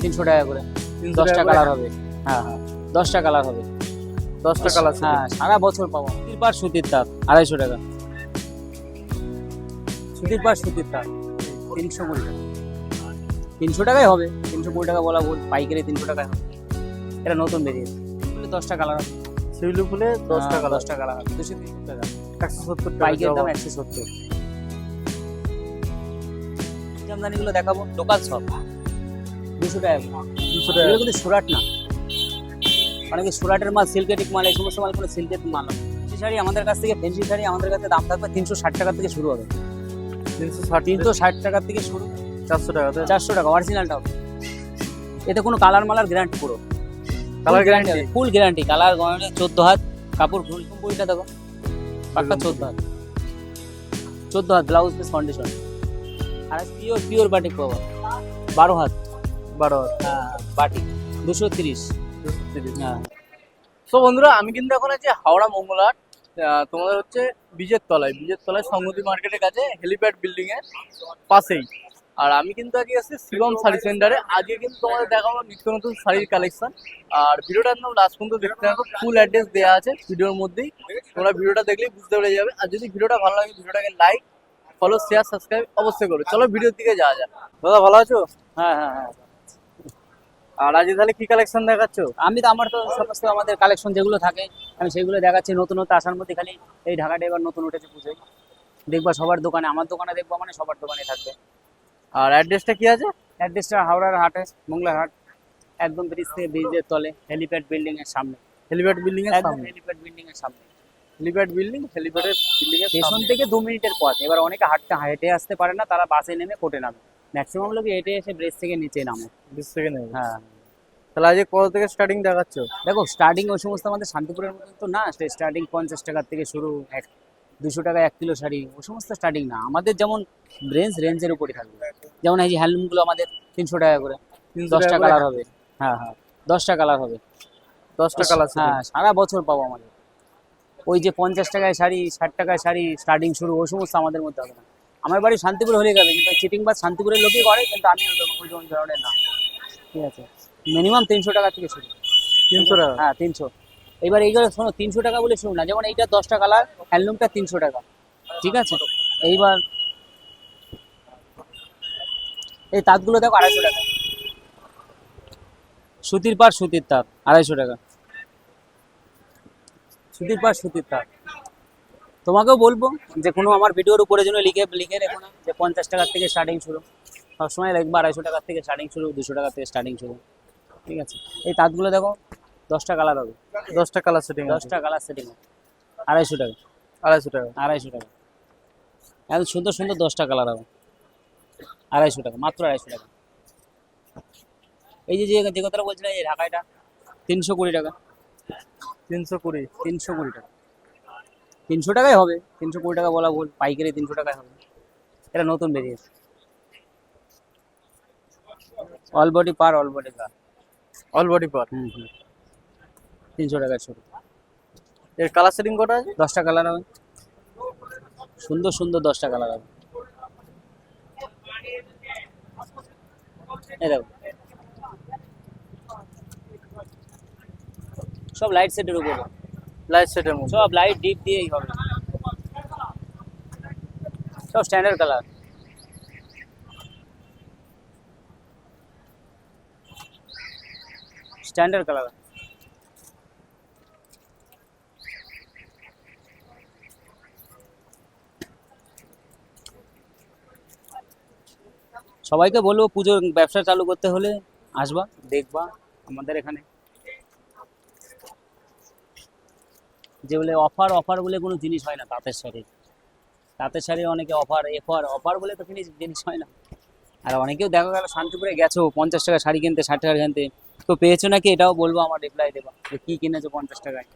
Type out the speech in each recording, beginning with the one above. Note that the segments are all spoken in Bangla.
তিনশো টাকা করে। তিনশো দশটা কালার হবে। হ্যাঁ হ্যাঁ। দশটা কালার হবে। দশটা কালার হ্যাঁ সারা বছর পাবো। সুতির পার সুতির তাঁত আড়াইশো টাকা। সুতির পার সুতির তাঁত। তিনশো কুড়ি টাকা। তিনশো টাকাই হবে। তিনশো কুড়ি টাকা বলা ভুল। পাইকারি তিনশো টাকায় হবে। এটা নতুন বেরিয়েছে বলে দশটা কালার হবে। শিউলি ফুলে দশটা হ্যাঁ, কালার দশটা কালার হবে। দুশো তিরিশ টাকা। একশো সত্তর টাকা পাইকারি দাম একশো সত্তর। জামদানিগুলো দেখাবো। লোকাল সব দুশো টাকা। দুশো টাকা। কিন্তু সুরাট না। অনেকে সুরাটের মাল সিল্কেটিক মাল এই সমস্ত মাল কোনো সিল্কের মাল ফেন্সি শাড়ি আমাদের কাছ থেকে ফেন্সি শাড়ি আমাদের কাছে দাম থাকবে তিনশো ষাট টাকা থেকে শুরু হবে। তিনশো ষাট তিনশো ষাট টাকা থেকে শুরু। চারশো টাকা? চারশো টাকা অরিজিনালটা হবে এতে কোনো কালার মালার গ্যারান্টি পুরো। Colour guarantee full guarantee colour চোদ্দ হাত কাপড় ফুল বইটা দেখো। পাক্কা চোদ্দ হাত। চোদ্দ হাত। ব্লাউজ পিস কন্ডিশন আর পিওর পিওর বাটিক পাবো বারো হাত। বারো হ্যাঁ দুশো তিরিশ। হ্যাঁ। তো বন্ধুরা আমি কিন্তু এখন আছি হাওড়া মঙ্গলহাট আহ, তোমাদের হচ্ছে বীজের তলায়। বীজের তলায় সংগতি মার্কেটের কাছে হেলিপ্যাড বিল্ডিং এর পাশেই। আর আমি কিন্তু আজকে এসেছি শিবম শাড়ি সেন্টারে। আজকে কিন্তু তোমাদের দেখাবো নিত্য নতুন শাড়ির কালেকশন। আর ভিডিওটা একদম লাস্ট পর্যন্ত দেখতে থাকো। ফুল অ্যাড্রেস দেওয়া আছে ভিডিওর মধ্যেই। তোমরা ভিডিওটা দেখলেই বুঝতে পেরে যাবে। আর যদি ভিডিওটা ভালো লাগে ভিডিওটাকে লাইক ফলো শেয়ার সাবস্ক্রাইব অবশ্যই করো চলো ভিডিওর দিকে যাওয়া যাক। দাদা ভালো আছো? হ্যাঁ হ্যাঁ হ্যাঁ। আর আজকে তাহলে কি কালেকশন দেখাচ্ছ? আমি তো আমার তো সমস্ত আমাদের কালেকশন যেগুলো থাকে আমি সেগুলো দেখাচ্ছি নতুনত্ব আসার মধ্যে খালি এই ঢাকাটা এবার নতুন উঠেছে পুজোয়। দেখবা সবার দোকানে আমার দোকানে দেখবা মানে সবার দোকানে থাকবে। আর অ্যাড্রেসটা কি আছে? অ্যাড্রেসটা হাওড়ার হাটে মোংলার হাট একদম ব্রিজ থেকে ব্রিজের তলে হেলিপ্যাড বিল্ডিং এর সামনে। হেলিপ্যাড বিল্ডিং এর সামনে? হেলিপ্যাড বিল্ডিং এর সামনে। হেলিপ্যাড বিল্ডিং হেলিপ্যাডের বিল্ডিং এর স্টেশন থেকে দু মিনিটের পথ। এবার অনেকে হাঁটতে হেঁটে আসতে পারে না তারা বাসে নেমে কোটে নামে। ম্যাক্সিমাম লোক হেঁটে এসে ব্রিজ থেকে নিচে নামে। বিশ থেকে নেবে হ্যাঁ। তাহলে আজকে কত থেকে স্টার্টিং দেখাচ্ছ? দেখো স্টার্টিং ওই সমস্ত আমাদের শান্তিপুরের মতন তো না স্টার্টিং পঞ্চাশ টাকার থেকে শুরু এক দুশো টাকা এক কিলো শাড়ি ওই সমস্ত স্টার্টিং না। আমাদের যেমন রেঞ্জ রেঞ্জের উপরে থাকবে। যেমন এই যে হ্যান্ডলুমগুলো আমাদের তিনশো টাকা করে দশটা কালার হবে। হ্যাঁ হ্যাঁ দশটা কালার হবে। দশটা কালার হ্যাঁ সারা বছর পাবো আমাদের। ওই যে পঞ্চাশ টাকায় শাড়ি ষাট টাকায় শাড়ি স্টার্টিং শুরু ওই সমস্ত আমাদের মধ্যে হবে না। আমার বাড়ি শান্তিপুর হলে গেলে কিন্তু চিটিং বাস শান্তিপুরের লোকই করে কিন্তু আমি ওই ধরনের না। ঠিক আছে? মিনিমাম তিনশো টাকা থেকে শুরু। তিনশো টাকা? হ্যাঁ তিনশো। এবার এইগুলো শোনো তিনশো টাকা বলে শুনুন না যেমন এইটা দশটা কালার হ্যান্ডলুমটা তিনশো টাকা। ঠিক আছে? এইবার এই তাঁতগুলো দেখো আড়াইশো টাকা। সুতির পার সুতির তাঁত আড়াইশো টাকা। সুতির পার সুতির তাঁত। তোমাকেও বলব যে কোনো আমার ভিডিওর উপরে জন্য লিখে লিখে রেখো না যে পঞ্চাশ টাকার থেকে স্টার্টিং শুরু। সবসময় লিখব আড়াইশো টাকার থেকে স্টার্টিং শুরু দুশো টাকার থেকে স্টার্টিং শুরু। ঠিক আছে? এই তাঁতগুলো দেখো দশটা কালার হবে। দশটা কালার সেটিং দশটা কালার সেটিং আড়াইশো টাকা। আড়াইশো টাকা। আড়াইশো টাকা। এত সুন্দর সুন্দর দশটা কালার হবে। আড়াইশো টাকা মাত্র আড়াইশো টাকা। এই যে যে কথাটা বলছিলাম এই ঢাকাইটা তিনশো কুড়ি টাকা। তিনশো কুড়ি। তিনশো কুড়ি টাকা। তিনশো টাকাই হবে। তিনশো কুড়ি টাকা বলা ভুল পাইকারি তিনশো টাকায় হবে। এটা নতুন বেরিয়েছে অল বডি পার অল বডি পার অল বডি পার? হুম হুম। তিনশো টাকায় শুরু এর কালার সেটিং কটা আছে? দশটা কালার হবে। সুন্দর সুন্দর দশটা কালার হবে। এই দেখো। সব লাইট সেটের উপরে। লাইট সেটের মধ্যে। সব লাইট ডিপ দিয়েই হবে। সব স্ট্যান্ডার্ড কালার স্ট্যান্ডার্ড কালার সবাইকে বলব পুজোর ব্যবসা চালু করতে হলে আসবা, দেখবা আমাদের এখানে। যে বলে অফার অফার বলে কোনো জিনিস হয় না তাঁতের শাড়ি তাঁতের শাড়ি অনেকে অফার এফার অফার বলে তো জিনিস জিনিস হয় না। আর অনেকেও দেখা গেল শান্তিপুরে গেছো, পঞ্চাশ টাকা শাড়ি কিনতে, ষাট টাকা কিনতে। তো পেয়েছ নাকি? এটাও বলব আমার রিপ্লাই দেবা। যে কী কিনেছো পঞ্চাশ টাকায়?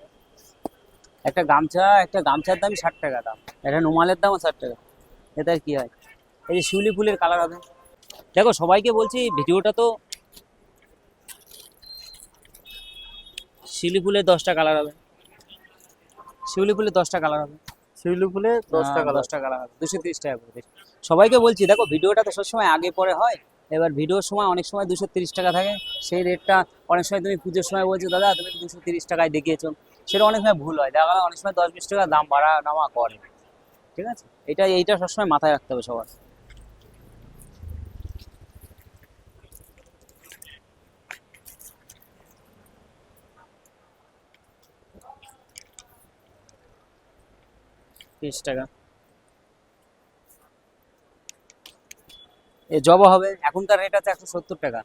একটা গামছা, একটা গামছার দাম ষাট টাকা দাম। একটা নোমালের দামও ষাট টাকা। আর কি হয়? এই যে শিউলি ফুলের কালার হবে। দেখো, সবাইকে বলছি, ভিডিওটা তো শিউলি ফুলের দশটা কালার হবে। শিউলি ফুলে দশটা কালার হবে। শিউলি ফুলে দশটা হ্যাঁ, কালার দশটা কালার হবে দুশো তিরিশ টাকা করে সবাইকে বলছি দেখো ভিডিওটা তো সবসময় আগে পরে হয় এবার ভিডিওর সময় অনেক সময় দুশো তিরিশ টাকা থাকে সেই রেটটা অনেক সময় তুমি পুজোর সময় বলছো দাদা তুমি দুশো তিরিশ টাকায় দেখিয়েছো। সেটা অনেক সময় ভুল হয়। দেখা গেল অনেক সময় দশ বিশ টাকা দাম বাড়া নামা করে ঠিক আছে? এটা এইটা সবসময় মাথায় রাখতে হবে সবার। তিরিশ টাকা। এ জবা হবে এখনকার রেট আছে একশো সত্তর টাকা।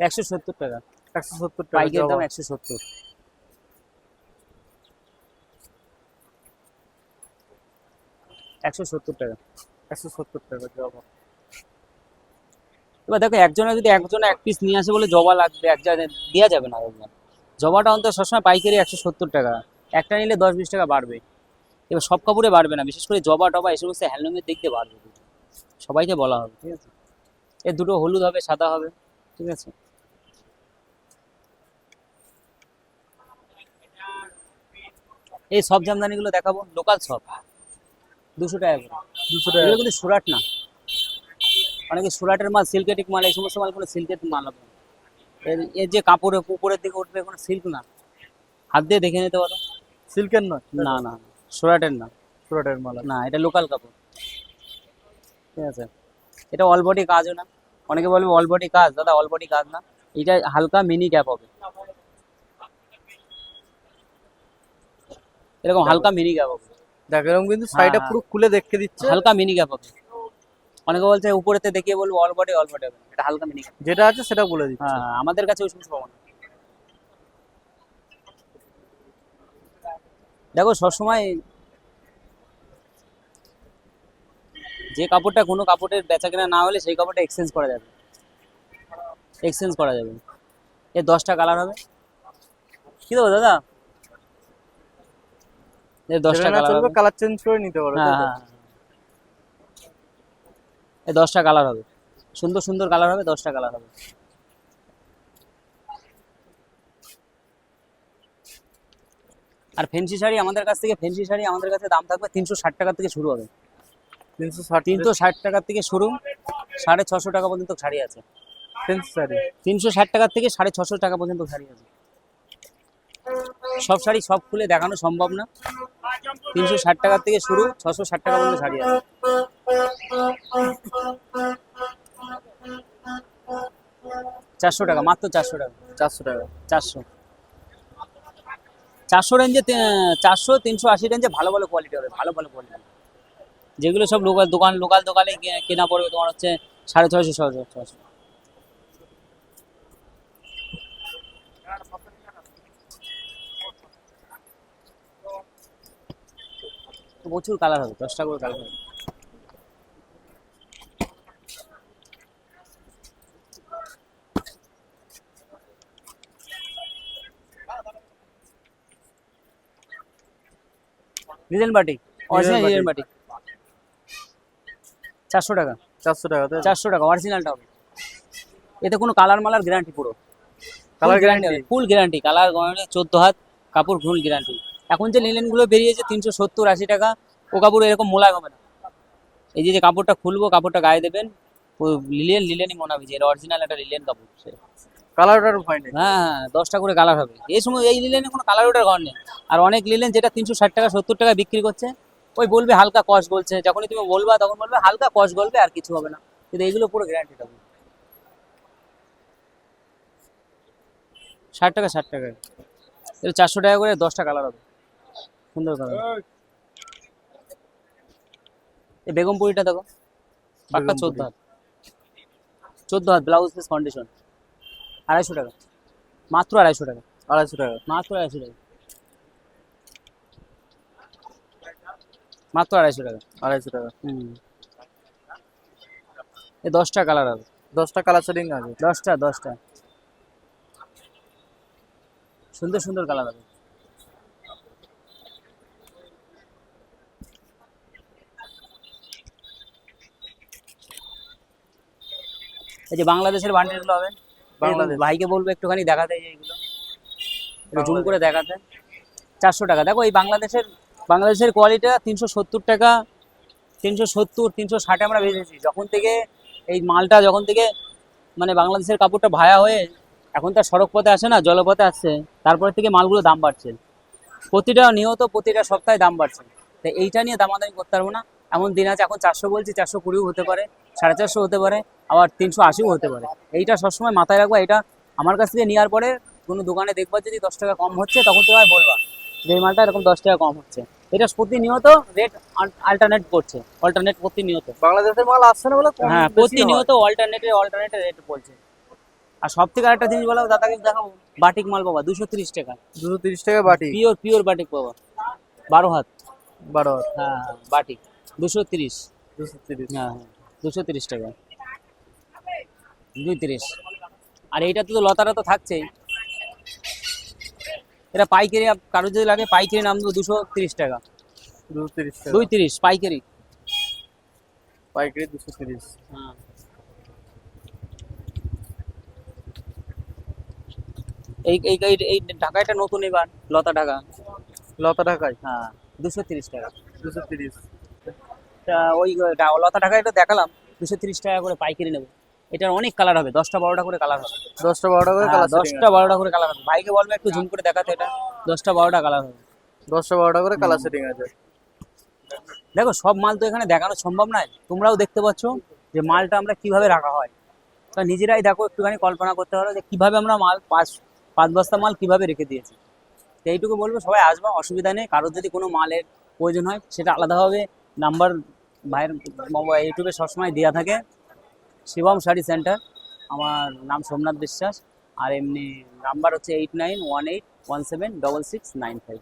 একশো সত্তর টাকা। একশো সত্তর টাকা পাইকের দাম একশো সত্তর। একশো সত্তর টাকা। একশো সত্তর টাকা জবা। এবার দেখো একজনের যদি একজন এক পিস নিয়ে আসে বলে জবা লাগবে এক জায়গায় দেওয়া যাবে না একজন জবাটা অন্তত সবসময় পাইকারি একশো সত্তর টাকা। একটা নিলে দশ বিশ টাকা বাড়বে। এবার সব কাপড়ে বাড়বে না বিশেষ করে জবা টবা এই সমস্ত হ্যান্ডলুমের দিক দিয়ে বাড়বে সবাইকে বলা হবে ঠিক আছে? এর দুটো হলুদ হবে সাদা হবে ঠিক আছে? এই সব জামদানিগুলো দেখাবো লোকাল সব। দুশো টাকা করে। দুশো টাকা। এগুলো কিন্তু সুরাট না। অনেকে সুরাটের মাল সিল্কেটিক মাল এই সমস্ত মাল কোনো সিল্কের মাল হবে এর যে কাপড়ে উপরের দিকে উঠবে কোনো সিল্ক না। হাত দিয়ে দেখে নিতে পারো। সিল্কের নয়? না না সুরাটের না সুরাটের মালা। না এটা লোকাল কাপড়। ঠিক আছে? এটা অল বডি কাজও না। অনেকে বলবে অল বডি কাজ দাদা অল বডি কাজ না। এটা হালকা মিনি গ্যাপ হবে। এরকম হালকা মিনি ক্যাপ হবে। দেখ এরকম কিন্তু শাড়িটা হ্যাঁ। পুরো খুলে দেখতে দিচ্ছে। হালকা মিনি ক্যাপ হবে। অনেকে বলছে উপরেতে দেখিয়ে বলব অল বডি অল বডি হবে এটা হালকা মিনি গ্যাপ যেটা আছে সেটা বলে দিচ্ছে। হ্যাঁ আমাদের কাছে ওই সমস্ত পাবো না দেখো সবসময় যে কাপড়টা কোনো কাপড়ের বেচা কেনা না হলে সেই কাপড়টা এক্সচেঞ্জ করা যাবে। এক্সচেঞ্জ করা যাবে। এর দশটা কালার হবে। কি দেবো দাদা? এর দশটা কালার হবে। কালার চেঞ্জ করে নিতে পারো হ্যাঁ? হ্যাঁ এই দশটা কালার হবে। সুন্দর সুন্দর কালার হবে দশটা কালার হবে। আর ফেন্সি শাড়ি আমাদের কাছ থেকে ফেন্সি শাড়ি আমাদের কাছে দাম থাকবে তিনশো ষাট টাকা থেকে শুরু হবে। তিনশো ষাট তিনশো ষাট টাকার থেকে শুরু সাড়ে ছশো টাকা পর্যন্ত শাড়ি আছে। ফেন্সি শাড়ি? তিনশো ষাট টাকার থেকে সাড়ে ছশো টাকা পর্যন্ত শাড়ি আছে। সব শাড়ি সব খুলে দেখানো সম্ভব না। তিনশো ষাট টাকার থেকে শুরু ছশো ষাট টাকা পর্যন্ত শাড়ি আছে। চারশো টাকা মাত্র চারশো টাকা। চারশো টাকা। চারশো। চারশো রেঞ্জে চারশো, তিনশো, আশি রেঞ্জে ভালো ভালো কোয়ালিটি হবে, ভালো ভালো কোয়ালিটি যেগুলো সব লোকাল দোকান লোকাল দোকানে কেনা পড়বে, তোমার হচ্ছে সাড়ে ছয়শো ছয়শো ছয়শো। প্রচুর কালার হবে, দশটা করে কালার হবে। বাটি অরিজিনাল বাটি। চারশো টাকা। চারশো টাকা? চারশো টাকা অরিজিনালটা হবে। এতে কোনো কালার মালার গ্যারান্টি পুরো। Colour guarantee full guarantee colour চোদ্দ হাত কাপড় ফুল গ্যারান্টি এখন যে লিলেনগুলো বেরিয়েছে তিনশো সত্তর আশি টাকা ও কাপড় এরকম মোলায় হবে না। এই যে যে কাপড়টা খুলবো কাপড়টা গায়ে দেবেন লিলেন লিলেনই মনে হবে যে অরিজিনাল একটা লিলেন কাপড় সে কালারটার ভয় নেই। হ্যাঁ হ্যাঁ দশটা করে কালার হবে। এই সময় এই লিলেনে কোনো কালার ওটার ঘর নেই। আর অনেক লিলেন যেটা তিনশো ষাট টাকা সত্তর টাকা বিক্রি করছে ওই বলবে হালকা কস বলছে। যখনই তুমি বলবা তখন বলবে হালকা কস বলবে আর কিছু হবে না। কিন্তু এইগুলো পুরো গ্যারান্টি হবে ষাট টাকা ষাট টাকা এটা চারশো টাকা করে দশটা কালার হবে। সুন্দর কালার এই বেগমপুরিটা দেখো। পাক্কা চোদ্দ হাত। চোদ্দ হাত ব্লাউজ পিস কন্ডিশন আড়াইশো টাকা। মাত্র আড়াইশো টাকা আড়াইশো টাকা মাত্র আড়াইশো টাকা। মাত্র আড়াইশো টাকা আড়াইশো টাকা হুম। এই দশটা কালার হবে। দশটা কালার শেডিং আছে? দশটা দশটা। সুন্দর সুন্দর কালার হবে। এই যে বাংলাদেশের বান্ডিলগুলো হবে। ভাইকে বলব একটুখানি দেখাতে এইগুলো জুম করে দেখাতে। চারশো টাকা। দেখো এই বাংলাদেশের বাংলাদেশের কোয়ালিটিটা তিনশো সত্তর টাকা তিনশো সত্তর তিনশো ষাটে আমরা বেচেছি যখন থেকে এই মালটা যখন থেকে মানে বাংলাদেশের কাপড়টা ভায়া হয়ে এখন তার সড়ক পথে আসে না জলপথে আসছে তারপরে থেকে মালগুলো দাম বাড়ছে। প্রতিটা নিয়ত প্রতিটা সপ্তাহে দাম বাড়ছে। তো এইটা নিয়ে দামাদামি করতে পারব না। এমন দিন আছে এখন চারশো বলছি চারশো কুড়িও হতে পারে সাড়ে চারশো হতে পারে। আবার তিনশো আশিও হতে পারে। এইটা সবসময় মাথায় রাখব এটা আমার কাছ থেকে নেওয়ার পরে কোনো দোকানে দেখবা যদি দশ টাকা কম হচ্ছে তখন তোমায় বলবা যে এই মালটা এরকম দশ টাকা কম হচ্ছে। এটা প্রতিনিয়ত রেট আল্টারনেট করছে অল্টারনেট প্রতিনিয়ত। বাংলাদেশের মাল আসছে না বলে হ্যাঁ প্রতিনিয়ত অল্টারনেটে অল্টারনেটে রেট বলছে। আর সব থেকে আরেকটা জিনিস বলো দাদাকে দেখাবো। বাটিক মাল পাবা দুশো তিরিশ টাকা। দুশো তিরিশ টাকা বাটি পিওর পিওর বাটিক পাবা। বারো হাত। বারো হ্যাঁ হ্যাঁ, বাটিক। দুশো তিরিশ। দুশো তিরিশ। হ্যাঁ হ্যাঁ। দুশো তিরিশ টাকা। দুই তিরিশ। আর এইটাতে তো লতাটা তো থাকছেই। এটা পাইকারি কারোর যদি লাগে পাইকারি নাম দেবো দুশো তিরিশ টাকা। দুই তিরিশ পাইকারি। পাইকারি দুশো তিরিশ। হ্যাঁ। এই এই এই- এই ঢাকাটা নতুন এবার লতা ঢাকা। লতা ঢাকায় হ্যাঁ দুশো তিরিশ টাকা। দুশো তিরিশ। ওই লতা ঢাকাটা দেখালাম দুশো তিরিশ টাকা করে পাইকারি নেব। এটার অনেক কালার হবে দশটা বারোটা করে কালার হবে। দশটা বারোটা করে হ্যাঁ, কালার দশটা বারোটা করে কালার হবে। ভাইকে বলবে একটু ঝুম করে দেখাতে এটা। দশটা বারোটা কালার হবে। দশটা বারোটা করে কালার সেটিং আছে। দেখো সব মাল তো এখানে দেখানো সম্ভব নয়। তোমরাও দেখতে পাচ্ছ যে মালটা আমরা কীভাবে রাখা হয়। তা নিজেরাই দেখো একটুখানি কল্পনা করতে পারো যে কীভাবে আমরা মাল পাঁচ পাঁচ বস্তা মাল কীভাবে রেখে দিয়েছি। তো এইটুকু বলব সবাই আসবা অসুবিধা নেই। কারোর যদি কোনো মালের প্রয়োজন হয় সেটা আলাদাভাবে নাম্বার ভাইয়ের মোবাইল ইউটিউবে সবসময় দেওয়া থাকে। শিবম শাড়ি সেন্টার আমার নাম সোমনাথ বিশ্বাস, আর এমনি নাম্বার হচ্ছে eight nine one eight one seven double six nine five